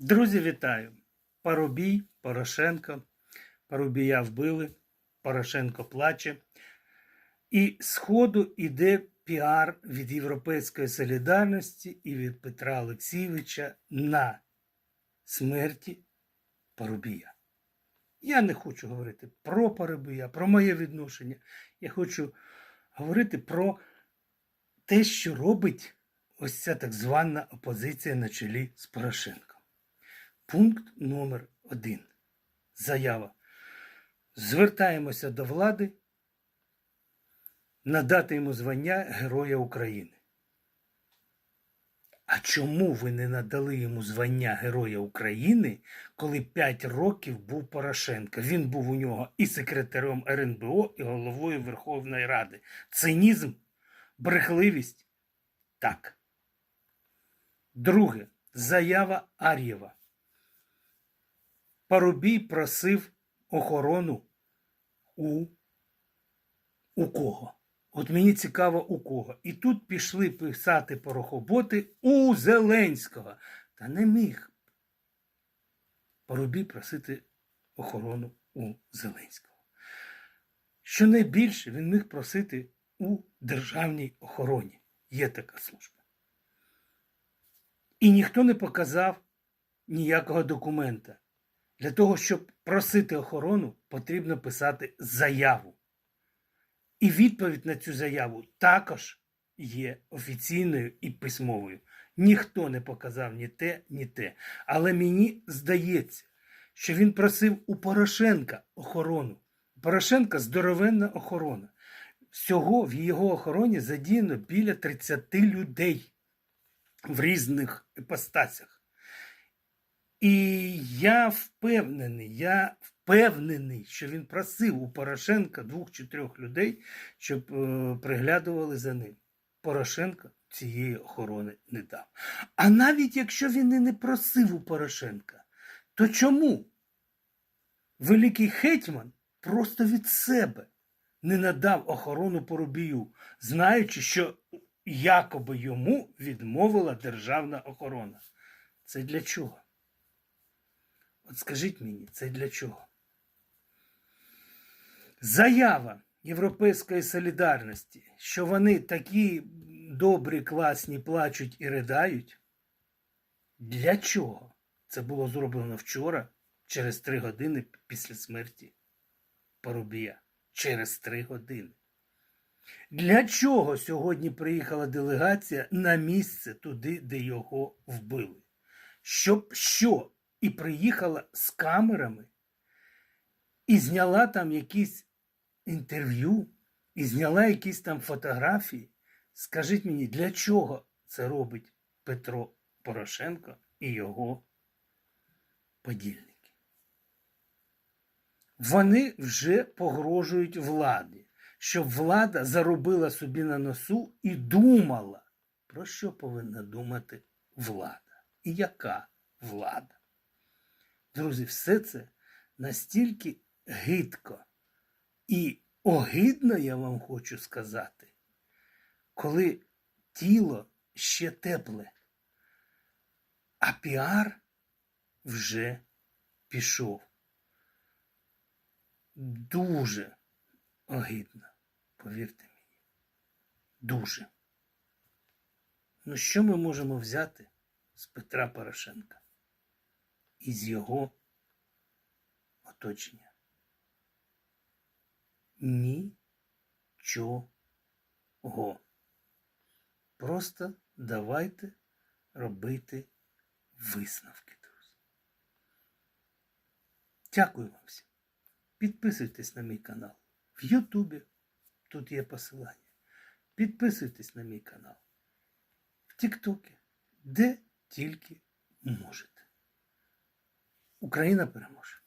Друзі, вітаю! Парубій, Порошенко. Парубія вбили, Порошенко плаче. І з ходу іде піар від Європейської солідарності і від Петра Олексійовича на смерті Парубія. Я не хочу говорити про Парубія, про моє відношення. Я хочу говорити про те, що робить ось ця так звана опозиція на чолі з Порошенком. Пункт номер один. Заява. Звертаємося до влади надати йому звання Героя України. А чому ви не надали йому звання Героя України, коли 5 років був Порошенко? Він був у нього і секретарем РНБО, і головою Верховної Ради. Цинізм, брехливість? Так. Друге. Заява Ар'єва. Парубій просив охорону у, у кого? От мені цікаво у кого. І тут пішли писати порохоботи у Зеленського. Та не міг Парубій просити охорону у Зеленського. Що найбільше він міг просити у державній охороні. Є така служба. І ніхто не показав ніякого документа. Для того, щоб просити охорону, потрібно писати заяву. І відповідь на цю заяву також є офіційною і письмовою. Ніхто не показав ні те, ні те. Але мені здається, що він просив у Порошенка охорону. У Порошенка здоровенна охорона. Всього в його охороні задіяно біля 30 людей в різних іпостасях. І я впевнений, я впевнений, що він просив у Порошенка двох чи трьох людей, щоб е, приглядували за ним. Порошенко цієї охорони не дав. А навіть якщо він і не просив у Порошенка, то чому великий гетьман просто від себе не надав охорону Порубію, знаючи, що якоби йому відмовила державна охорона? Це для чого? От скажіть мені, це для чого? Заява Європейської солідарності, що вони такі добрі, класні, плачуть і ридають. Для чого? Це було зроблено вчора, через три години після смерті Парубія. Через три години. Для чого сьогодні приїхала делегація на місце туди, де його вбили? Щоб що? І приїхала з камерами і зняла там якісь інтерв'ю, і зняла якісь там фотографії. Скажіть мені, для чого це робить Петро Порошенко і його подільники? Вони вже погрожують владі, щоб влада заробила собі на носу і думала, про що повинна думати влада і яка влада. Друзі, все це настільки гидко і огидно, я вам хочу сказати, коли тіло ще тепле, а піар вже пішов. Дуже огидно, повірте мені. Дуже. Ну що ми можемо взяти з Петра Порошенка? Із його оточення. Нічого. Просто давайте робити висновки, друзі. Дякую вам всім. Підписуйтесь на мій канал в Ютубі. Тут є посилання. Підписуйтесь на мій канал в Тіктокі, де тільки можете. Україна переможе.